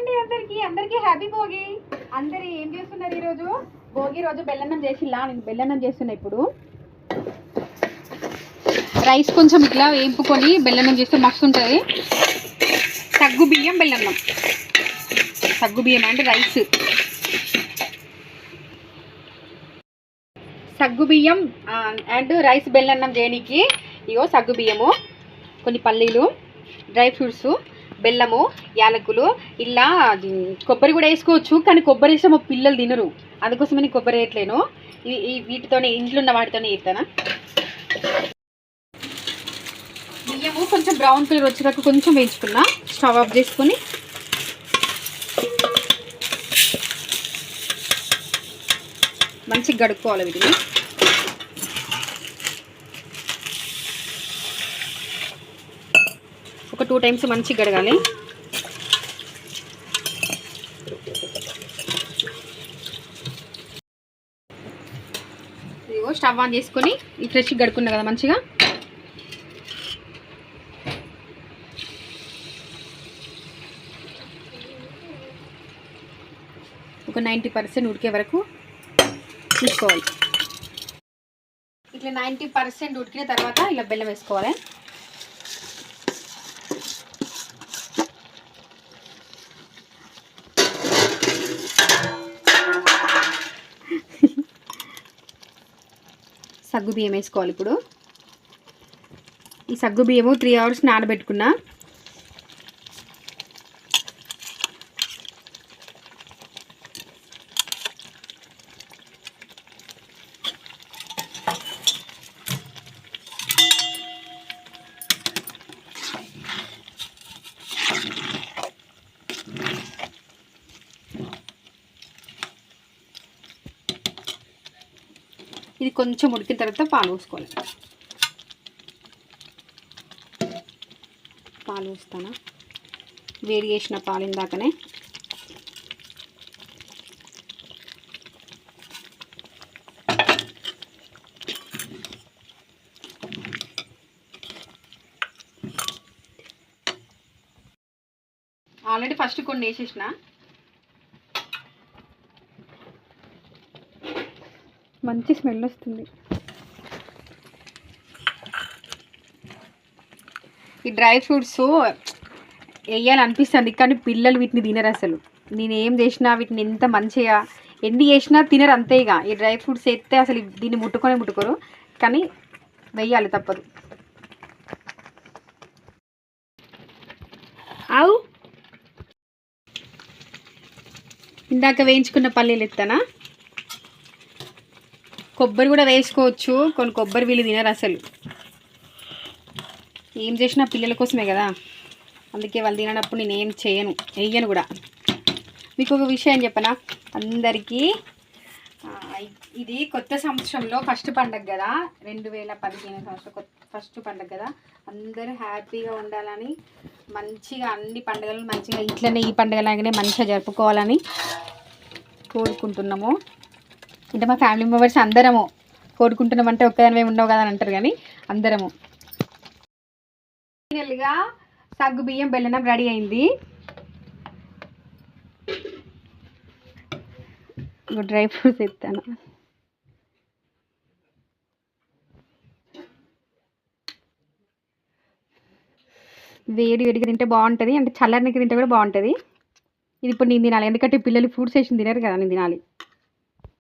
అండి అందరికి అందరికి హ్యాపీ భోగి. అందరు ఏం చేస్తున్నారు ఈరోజు? భోగి రోజు బెల్లన్నం చేసిలా నేను బెల్లన్నం చేస్తున్నా ఇప్పుడు. రైస్ కొంచెం ఇట్లా వేపుకొని బెల్లన్నం చేస్తే మస్తు ఉంటుంది సగ్గు బియ్యం బెల్లన్నం. సగ్గు బియ్యం అంటే రైస్. సగ్గు బియ్యం అండ్ రైస్ బెల్లన్నం చేయడానికి ఇగో సగ్గు బియ్యము. కొన్ని పల్లీలు డ్రై ఫ్రూట్స్. బెల్లము యాలకులు ఇలా కొబ్బరి కూడా వేసుకోవచ్చు కానీ కొబ్బరి వేస్తే మా పిల్లలు తినరు. అందుకోసమని కొబ్బరి వేయట్లేను. ఈ ఈ వీటితోనే ఇంట్లో ఉన్న వాటితోనే వేస్తానా బియ్యము కొంచెం బ్రౌన్ కలర్ వచ్చేదాకా కొంచెం వేయించుకున్నా స్టవ్ ఆఫ్ చేసుకొని. మంచిగా గడుక్కోవాలి వీటిని. ఒక టూ టైమ్స్ మంచిగా గడగాలి ఇదిగో స్టవ్ ఆన్ చేసుకొని ఈ ఫ్రెష్ గడుకున్నా కదా మంచిగా. ఒక నైంటీ పర్సెంట్ ఉడికే వరకు తీసుకోవాలి ఇట్లా నైంటీ పర్సెంట్ ఉడికిన తర్వాత ఇలా బెల్లం వేసుకోవాలి. సగ్గు బియ్యం వేసుకోవాలి ఇప్పుడు. ఈ సగ్గు బియ్యము త్రీ అవర్స్ నానబెట్టుకున్నా. ఇది కొంచెం ఉడికిన తర్వాత పాలు పోసుకోవాలి. పాలు పోస్తానా? వేడి చేసిన పాలు ఇందాకనే. ఆల్రెడీ ఫస్ట్ కొన్ని వేసేసిన. మంచి స్మెల్ వస్తుంది. ఈ డ్రై ఫ్రూట్స్ వేయాలనిపిస్తుంది కానీ పిల్లలు వీటిని తినరు అసలు. నేను ఏం చేసినా వీటిని ఎంత మంచిగా ఎన్ని చేసినా తినరు అంతే ఇక. ఈ డ్రై ఫ్రూట్స్ వేస్తే అసలు దీన్ని ముట్టుకొని ముట్టుకోరు కానీ వెయ్యాలి తప్పదు. అవు ఇందాక వేయించుకున్న పల్లీలు ఎత్తానా? కొబ్బరి కూడా వేసుకోవచ్చు. కొన్ని కొబ్బరి వీళ్ళు తినరు అసలు. ఏం చేసినా పిల్లల కోసమే కదా. అందుకే వాళ్ళు తిననప్పుడు నేను ఏం చేయను. వేయను కూడా. మీకు ఒక విషయం చెప్పనా? అందరికీ ఇది కొత్త సంవత్సరంలో ఫస్ట్ పండగ కదా. రెండు వేల పదిహేను సంవత్సరం కొత్త ఫస్ట్ పండగ కదా. అందరూ హ్యాపీగా ఉండాలని మంచిగా అన్ని పండుగలు మంచిగా ఇంట్లోనే ఈ పండుగలాగానే మంచిగా జరుపుకోవాలని కోరుకుంటున్నాము. అంటే మా ఫ్యామిలీ మెంబర్స్ అందరము కోరుకుంటున్నామంటే ఒక్కదానివే ఉండవు కదా అని అంటారు కానీ అందరము. ఫైనల్గా సగ్గు బియ్యం బెల్లనం రెడీ అయింది. డ్రై ఫ్రూట్స్ ఎత్తాను. వేడి వేడిగా తింటే బాగుంటుంది అంటే చల్లరికి తింటే కూడా బాగుంటుంది. ఇది ఇప్పుడు నేను తినాలి ఎందుకంటే పిల్లలు ఫ్రూట్స్ వేసి తినరు కదా నేను తినాలి.